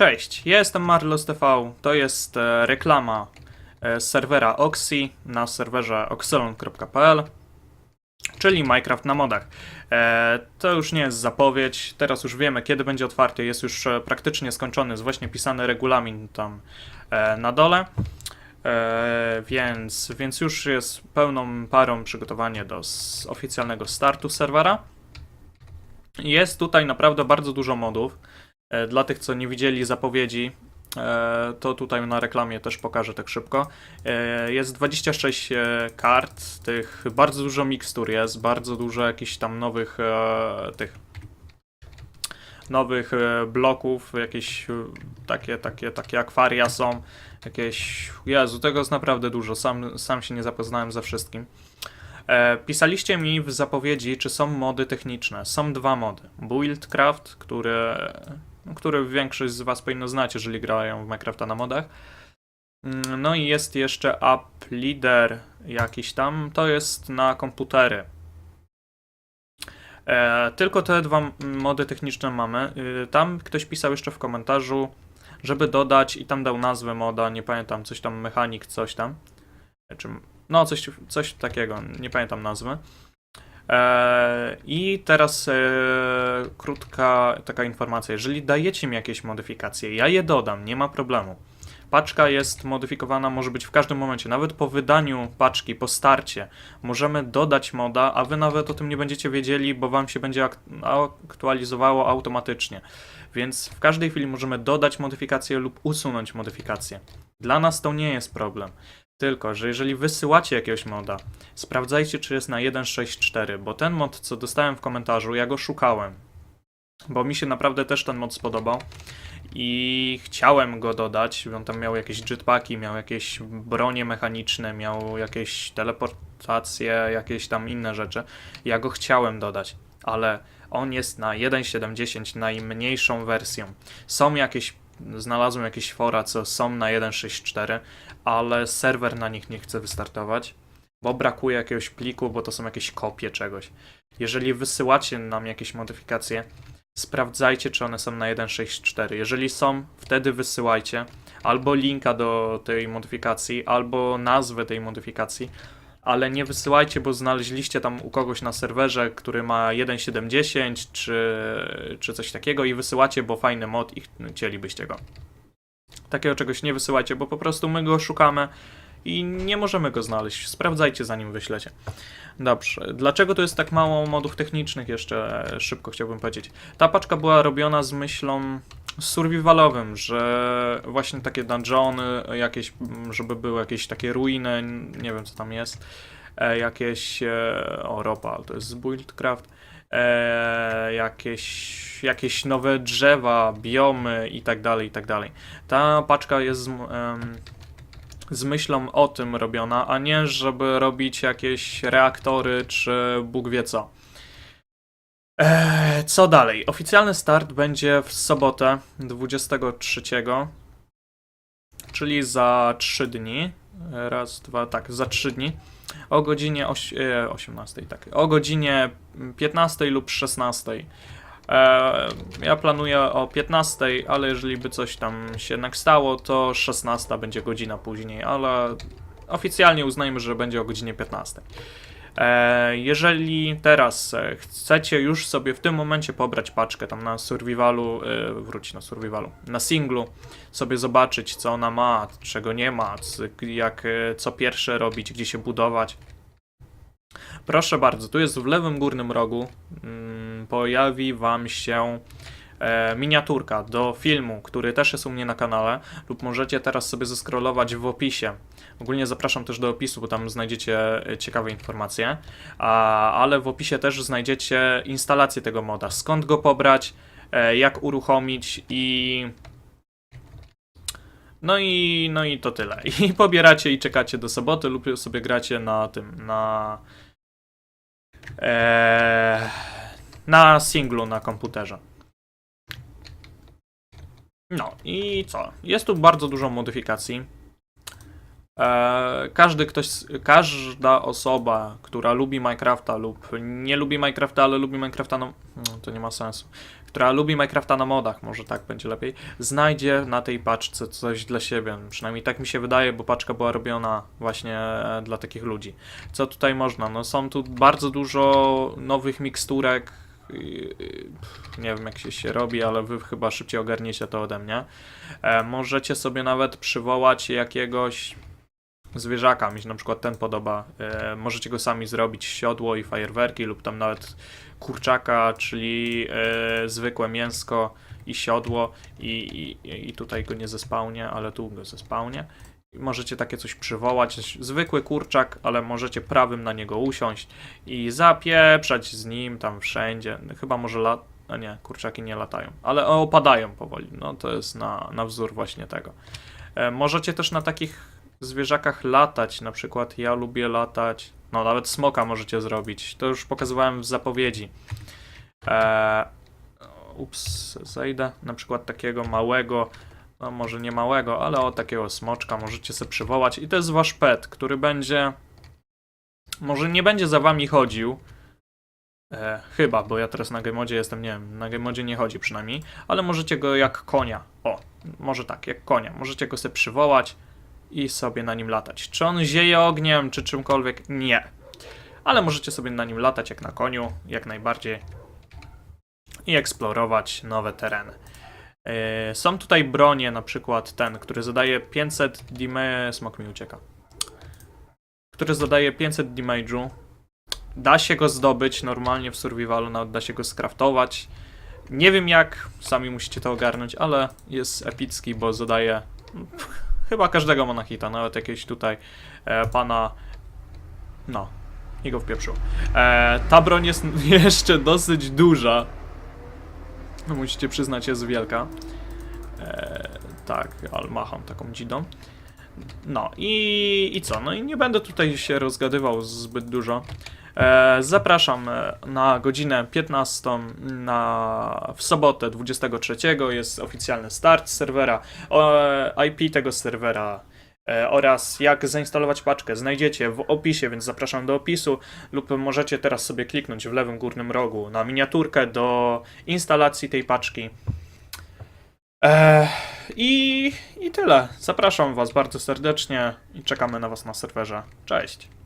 Cześć, ja jestem Marlos TV. To jest e, reklama e, serwera Oxy na serwerze oxylon.pl, czyli Minecraft na modach. E, to już nie jest zapowiedź, teraz już wiemy kiedy będzie otwarty, jest już e, praktycznie skończony, jest właśnie pisany regulamin tam e, na dole. E, więc, więc już jest pełną parą przygotowanie do s- oficjalnego startu serwera. Jest tutaj naprawdę bardzo dużo modów. E, Dla tych, co nie widzieli zapowiedzi, e, to tutaj na reklamie też pokażę tak szybko. E, Jest 26 e, kart, tych bardzo dużo mikstur jest, bardzo dużo jakichś tam nowych tych nowych bloków, jakieś takie, takie, takie akwaria są, jakieś, Jezu, tego jest naprawdę dużo, sam, sam się nie zapoznałem ze wszystkim. Pisaliście mi w zapowiedzi, czy są mody techniczne. Są dwa mody. Buildcraft, który, który większość z Was powinno znać, jeżeli grają w Minecrafta na modach. Mm, No i jest jeszcze App Leader jakiś tam. To jest na komputery. E, tylko te dwa mody techniczne mamy. Y, Tam ktoś pisał jeszcze w komentarzu, żeby dodać i tam dał nazwę moda, nie pamiętam, coś tam mechanik, coś tam. Czy, no, coś, coś takiego, nie pamiętam nazwy. E, I teraz e, krótka taka informacja. Jeżeli dajecie mi jakieś modyfikacje, ja je dodam, nie ma problemu. Paczka jest modyfikowana, może być w każdym momencie, nawet po wydaniu paczki, po starcie. Możemy dodać moda, a wy nawet o tym nie będziecie wiedzieli, bo wam się będzie ak- aktualizowało automatycznie. Więc w każdej chwili możemy dodać modyfikację lub usunąć modyfikację. Dla nas to nie jest problem. Tylko, że jeżeli wysyłacie jakiegoś moda, sprawdzajcie, czy jest na 1.6.4, bo ten mod, co dostałem w komentarzu, ja go szukałem. Bo mi się naprawdę też ten mod spodobał i chciałem go dodać. On tam miał jakieś jetpacki, miał jakieś bronie mechaniczne, miał jakieś teleportacje, jakieś tam inne rzeczy. Ja go chciałem dodać, ale on jest na 1.7.10, najmniejszą wersją. Są jakieś, znalazłem jakieś fora, co są na 1.6.4, ale serwer na nich nie chce wystartować, bo brakuje jakiegoś pliku, bo to są jakieś kopie czegoś. Jeżeli wysyłacie nam jakieś modyfikacje, sprawdzajcie, czy one są na 1.6.4. Jeżeli są, wtedy wysyłajcie albo linka do tej modyfikacji, albo nazwę tej modyfikacji, ale nie wysyłajcie, bo znaleźliście tam u kogoś na serwerze, który ma 1.7.10 czy, czy coś takiego i wysyłacie, bo fajny mod i ch- chcielibyście go. Takiego czegoś nie wysyłajcie, bo po prostu my go szukamy i nie możemy go znaleźć. Sprawdzajcie zanim wyślecie. Dobrze. Dlaczego to jest tak mało modów technicznych jeszcze szybko chciałbym powiedzieć. Ta paczka była robiona z myślą survivalowym, że właśnie takie dungeony, jakieś, żeby były jakieś takie ruiny, nie wiem co tam jest, e, jakieś, e, o ropa, to jest Buildcraft, e, jakieś, jakieś nowe drzewa, biomy i tak dalej, i tak dalej. Ta paczka jest z, z myślą o tym robiona, a nie żeby robić jakieś reaktory czy Bóg wie co. Eee, co dalej? Oficjalny start będzie w sobotę 23, czyli za 3 dni. Raz, dwa, tak, za 3 dni. O godzinie oś, e, 18, tak. O godzinie 15 lub 16. E, ja planuję o 15, ale jeżeli by coś tam się jednak stało, to 16 będzie godzina później, ale oficjalnie uznajmy, że będzie o godzinie 15. E, jeżeli teraz e, chcecie już sobie w tym momencie pobrać paczkę tam na survivalu, e, wróć na survivalu, na singlu, sobie zobaczyć co ona ma, czego nie ma, jak, co pierwsze robić, gdzie się budować. Proszę bardzo, tu jest w lewym górnym rogu, mm, pojawi wam się miniaturka do filmu, który też jest u mnie na kanale, lub możecie teraz sobie zeskrolować w opisie. Ogólnie zapraszam też do opisu, bo tam znajdziecie e, ciekawe informacje, A, ale w opisie też znajdziecie instalację tego moda, skąd go pobrać, e, jak uruchomić i... No i, no i to tyle. I pobieracie i czekacie do soboty lub sobie gracie na tym, na... Eee, na singlu na komputerze. No i co? Jest tu bardzo dużo modyfikacji. E, każdy ktoś, każda osoba, która lubi Minecrafta lub nie lubi Minecrafta, ale lubi Minecrafta, no, to nie ma sensu, która lubi Minecrafta na modach, może tak będzie lepiej, znajdzie na tej paczce coś dla siebie. Przynajmniej tak mi się wydaje, bo paczka była robiona właśnie e, dla takich ludzi. Co tutaj można? No są tu bardzo dużo nowych miksturek. Nie wiem jak się, się robi, ale wy chyba szybciej ogarniecie to ode mnie. E, możecie sobie nawet przywołać jakiegoś zwierzaka, mi się na przykład ten podoba. E, możecie go sami zrobić, siodło i fajerwerki, lub tam nawet kurczaka, czyli e, zwykłe mięsko i siodło i, i, i tutaj go nie zespałnie, ale tu go zespałnie. Możecie takie coś przywołać, zwykły kurczak, ale możecie prawym na niego usiąść i zapieprzać z nim tam wszędzie. Chyba może lat... A nie, kurczaki nie latają, ale opadają powoli. No to jest na, na wzór właśnie tego. E, możecie też na takich zwierzakach latać, na przykład ja lubię latać, no nawet smoka możecie zrobić, to już pokazywałem w zapowiedzi. E, ups, zejdę, na przykład takiego małego, no może nie małego, ale o takiego smoczka możecie sobie przywołać i to jest wasz pet, który będzie, może nie będzie za wami chodził, e, chyba, bo ja teraz na Gemodzie jestem, nie wiem, na Gemodzie nie chodzi przynajmniej, ale możecie go jak konia, o, może tak, jak konia, możecie go sobie przywołać, i sobie na nim latać. Czy on zieje ogniem, czy czymkolwiek? Nie. Ale możecie sobie na nim latać jak na koniu, jak najbardziej. I eksplorować nowe tereny. Yy, są tutaj bronie, na przykład ten, który zadaje 500 damage... Smok mi ucieka. Który zadaje 500 damage'u. Da się go zdobyć normalnie w survivalu, nawet da się go skraftować. Nie wiem jak, sami musicie to ogarnąć, ale jest epicki, bo zadaje chyba każdego monachita, nawet jakiegoś tutaj e, pana. No, i go wpieprzył. E, ta broń jest jeszcze dosyć duża. No, musicie przyznać, jest wielka. E, tak, ale macham taką dzidą. No i, i co? No i nie będę tutaj się rozgadywał zbyt dużo. E, zapraszam e, na godzinę 15 na, w sobotę 23 jest oficjalny start serwera. IP tego serwera e, oraz jak zainstalować paczkę znajdziecie w opisie, więc zapraszam do opisu lub możecie teraz sobie kliknąć w lewym górnym rogu na miniaturkę do instalacji tej paczki. I, I tyle. Zapraszam Was bardzo serdecznie i czekamy na Was na serwerze. Cześć.